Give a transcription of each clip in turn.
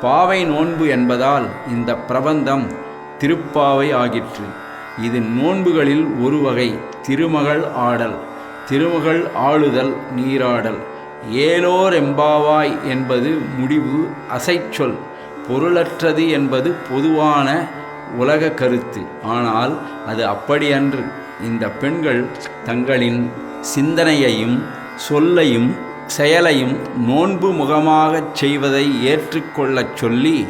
பாவை நோன்பு என்பதால் இந்த பிரபந்தம் திருப்பாவை ஆகிற்று. இது நோன்புகளில் ஒரு வகை திருமகள் ஆடல் திருமகள் ஆளுதல் நீராடல். ஏலோர் எம்பாவாய் என்பது முடிவு அசைச்சொல் பொருளற்றது என்பது பொதுவான உலக கருத்து. ஆனால் அது அப்படியன்று இந்த பெண்கள் தங்களின் சிந்தனையையும் சொல்லையும் செயலையும் நோன்பு முகமாகச் செய்வதை ஏற்றுக்கொள்ளச் சொல்லி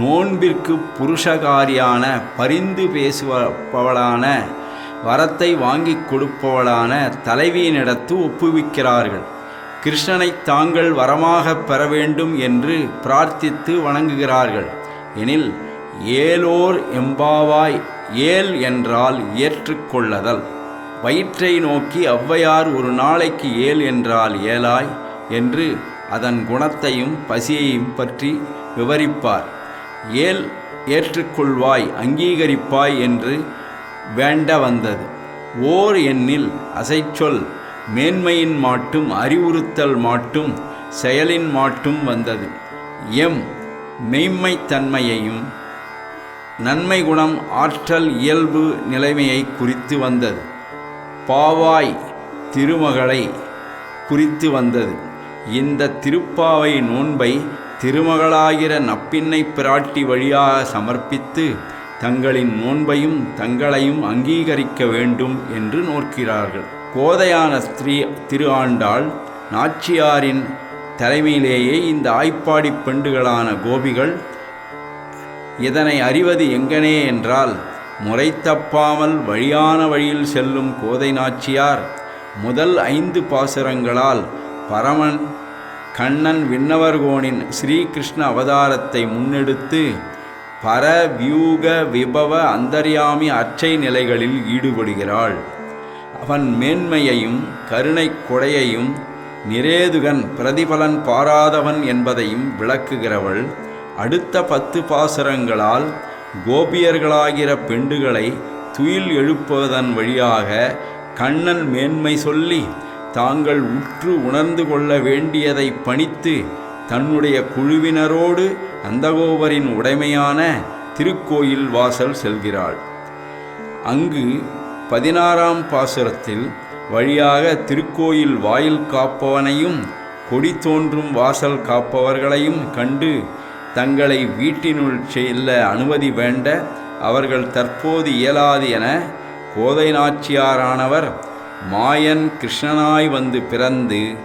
நோன்பிற்கு புருஷகாரியான பரிந்து பேசுபவளான வரத்தை வாங்கிக் கொடுப்பவளான தலைவியினிடத்து ஒப்புவிக்கிறார்கள். கிருஷ்ணனை தாங்கள் வரமாகப் பெற வேண்டும் என்று பிரார்த்தித்து வணங்குகிறார்கள். எனில் ஏலோர் எம்பாவாய் ஏல் என்றால் ஏற்றுக்கொள்ளதல். வயிற்றை நோக்கி ஔவையார் ஒரு நாளைக்கு ஏல் என்றால் ஏலாய் என்று அதன் குணத்தையும் பசியையும் பற்றி விவரிப்பார். ஏல் ஏற்றுக்கொள்வாய் அங்கீகரிப்பாய் என்று வேண்ட வந்தது. ஓர் எண்ணில் அசைச்சொல் மேன்மையின் மாட்டும் அறிவுறுத்தல் மாட்டும் செயலின் மாட்டும் வந்தது. எம் மெய்மைத்தன்மையையும் நன்மை குணம் ஆற்றல் இயல்பு நிலைமையை குறித்து வந்தது. பாவாய் திருமகளை குறித்து வந்தது. இந்த திருப்பாவை நோன்பை திருமகளாகிற நப்பின்னை பிராட்டி வழியாக சமர்ப்பித்து தங்களின் நோன்பையும் தங்களையும் அங்கீகரிக்க வேண்டும் என்று நோக்கிறார்கள். கோதையான ஸ்திரீ திரு ஆண்டாள் நாச்சியாரின் தலைமையிலேயே இந்த ஆய்ப்பாடி பெண்டுகளான கோபிகள் இதனை அறிவது எங்கனே என்றால் முறை தப்பாமல் வழியான வழியில் செல்லும் கோதை நாச்சியார் முதல் ஐந்து பாசுரங்களால் பரமன் கண்ணன் விண்ணவர்கோனின் ஸ்ரீகிருஷ்ண அவதாரத்தை முன்னெடுத்து பர வியூக விபவ அந்தர்யாமி அச்சை நிலைகளில் ஈடுபடுகிறாள். அவன் மேன்மையையும் கருணை கொடையையும் நிரேதுகன் பிரதிபலன் பாராதவன் என்பதையும் விளக்குகிறவள் அடுத்த பத்து பாசுரங்களால் கோபியர்களாகிற பெண்டுகளை துயில் எழுப்புவதன் வழியாக கண்ணன் மேன்மை சொல்லி தாங்கள் உற்று உணர்ந்து கொள்ள வேண்டியதை பணித்து தன்னுடைய குழுவினரோடு அந்தகோபரின் உடைமையான திருக்கோயில் வாசல் செல்கிறாள். அங்கு பதினாறாம் பாசுரத்தில் வழியாக திருக்கோயில் வாயில் காப்பவனையும் கொடி தோன்றும் வாசல் காப்பவர்களையும் கண்டு தங்களை வீட்டினுள் செல்ல அனுமதி வேண்ட அவர்கள் தற்போது இயலாது என கோதை நாச்சியாரானவர் மாயன் கிருஷ்ணனாய் வந்து பிறந்து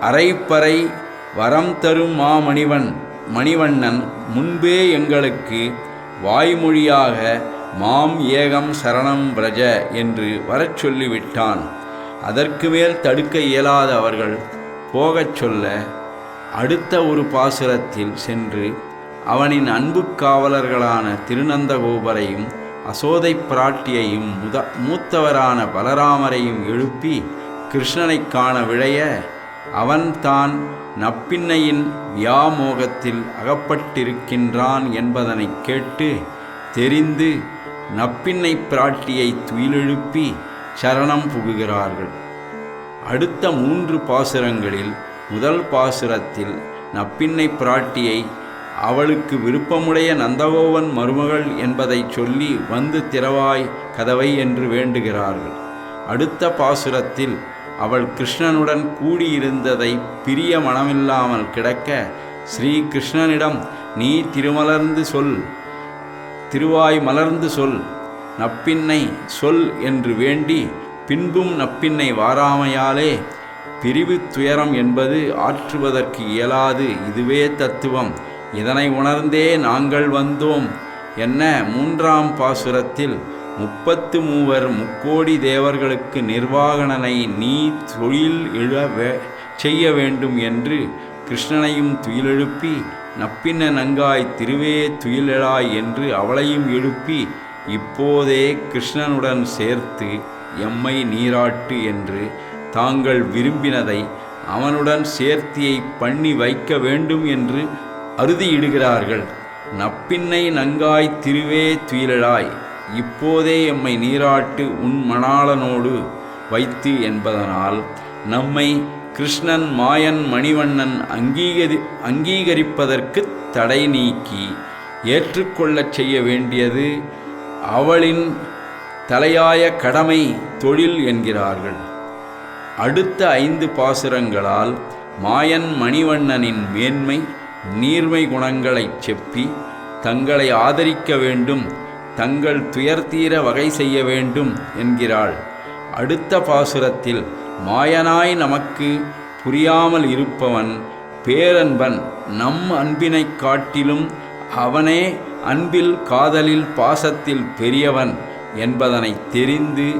அரைப்பறை வரம் தரும் மாமணிவன் மணிவண்ணன் முன்பே எங்களுக்கு வாய்மொழியாக மாம் ஏகம் சரணம் பிரஜ என்று வரச் சொல்லிவிட்டான். அதற்கு மேல் தடுக்க இயலாத அவர்கள் போகச் சொல்ல அடுத்த ஒரு பாசுரத்தில் சென்று அவனின் அன்பு காவலர்களான திருநந்தகோபரையும் அசோதை பிராட்டியையும் முத மூத்தவரான பலராமரையும் எழுப்பி கிருஷ்ணனைக் காண விழைய அவன் தான் நப்பின்னையின் வியாமோகத்தில் அகப்பட்டிருக்கின்றான் என்பதனைக் கேட்டு தெரிந்து நப்பின்னை பிராட்டியை துயிலெழுப்பி சரணம் புகுகிறார்கள். அடுத்த மூன்று பாசுரங்களில் முதல் பாசுரத்தில் நப்பின்னை பிராட்டியை அவளுக்கு விருப்பமுடைய நந்தகோவன் மருமகள் என்பதை சொல்லி வந்து திறவாய் கதவை என்று வேண்டுகிறார்கள். அடுத்த பாசுரத்தில் அவள் கிருஷ்ணனுடன் கூடியிருந்ததை பிரிய மனமில்லாமல் கிடக்க ஸ்ரீ கிருஷ்ணனிடம் நீ திருமலர்ந்து சொல் திருவாய் மலர்ந்து சொல் நப்பின்னை சொல் என்று வேண்டி பின்பும் நப்பின்னை வாராமையாலே பிரிவு துயரம் என்பது ஆற்றுவதற்கு இயலாது இதுவே தத்துவம். இதனை உணர்ந்தே நாங்கள் வந்தோம் என்ன மூன்றாம் பாசுரத்தில் முப்பத்து மூவர் முக்கோடி தேவர்களுக்கு நிர்வாகணனை நீ தொழில் எழ வே- செய்ய வேண்டும் என்று கிருஷ்ணனையும் துயிலெழுப்பி நப்பின்ன நங்காய் திருவே துயிலெழாய் என்று அவளையும் எழுப்பி இப்போதே கிருஷ்ணனுடன் சேர்த்து எம்மை நீராட்டு என்று தாங்கள் விரும்பினதை அவனுடன் சேர்த்தியை பண்ணி வைக்க வேண்டும் என்று அறுதியிடுகிறார்கள். நப்பின்னை நங்காய் திருவே துயிலழாய் இப்போதே எம்மை நீராட்டு உன் மணாளனோடு வைத்து என்பதனால் நம்மை கிருஷ்ணன் மாயன் மணிவண்ணன் அங்கீகரி அங்கீகரிப்பதற்கு தடை நீக்கி ஏற்றுக்கொள்ளச் செய்ய வேண்டியது அவளின் தலையாய கடமை தொழில் என்கிறார்கள். அடுத்த ஐந்து பாசுரங்களால் மாயன் மணிவண்ணனின் மேன்மை நீர்மை குணங்களைச் செப்பி தங்களை ஆதரிக்க வேண்டும் தங்கள் துயர்தீர வகை செய்ய வேண்டும் என்கிறாள். அடுத்த பாசுரத்தில் மாயனாய் நமக்கு புரியாமல் இருப்பவன் பேரன்பன் நம் அன்பினைக் காட்டிலும் அவனே அன்பில் காதலில் பாசத்தில் பெரியவன் என்பதனை தெரிந்து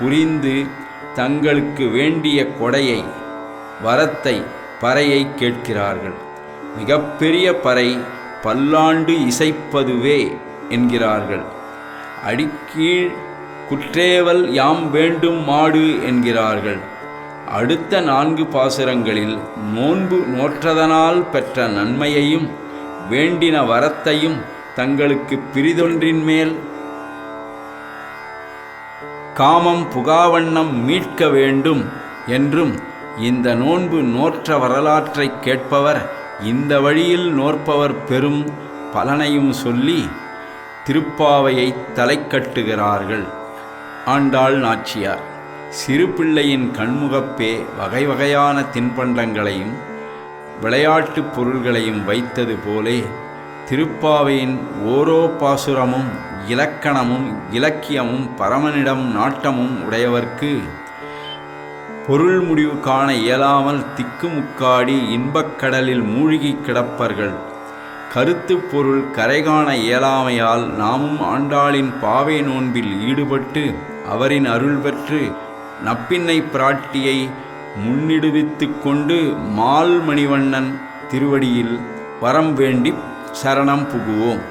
புரிந்து தங்களுக்கு வேண்டிய கொடையை வரத்தை பறையை கேட்கிறார்கள். மிகப்பெரிய பறை பல்லாண்டு இசைப்பதுவே என்கிறார்கள். அடிக்கீழ் குற்றேவல் யாம் வேண்டும் மாடு என்கிறார்கள். அடுத்த நான்கு பாசுரங்களில் நோன்பு நோற்றதனால் பெற்ற நன்மையையும் வேண்டின வரத்தையும் தங்களுக்கு பிரிதொன்றின் மேல் காமம் புகாவண்ணம் மீட்க வேண்டும் என்றும் இந்த நோன்பு நோற்ற வரலாற்றைக் கேட்பவர் இந்த வழியில் நோற்பவர் பெரும் பலனையும் சொல்லி திருப்பாவையை தலைக்கட்டுகிறார்கள். ஆண்டாள் நாச்சியார் சிறு பிள்ளையின் கண்முகப்பே வகை வகையான தின்பண்டங்களையும் விளையாட்டுப் பொருள்களையும் வைத்தது போலே திருப்பாவையின் ஓரோ பாசுரமும் இலக்கணமும் இலக்கியமும் பரமனிடம் நாட்டமும் உடையவர்க்கு பொருள் முடிவு காண இயலாமல் திக்குமுக்காடி இன்பக்கடலில் மூழ்கி கிடப்பர்கள். கருத்து பொருள் கரை காண இயலாமையால் நாமும் ஆண்டாளின் பாவை நோன்பில் ஈடுபட்டு அவரின் அருள் பெற்று நப்பின்னை பிராட்டியை முன்னிடுவித்து கொண்டு மால் மணிவண்ணன் திருவடியில் வரம் வேண்டி சரணம் புகுவோம்.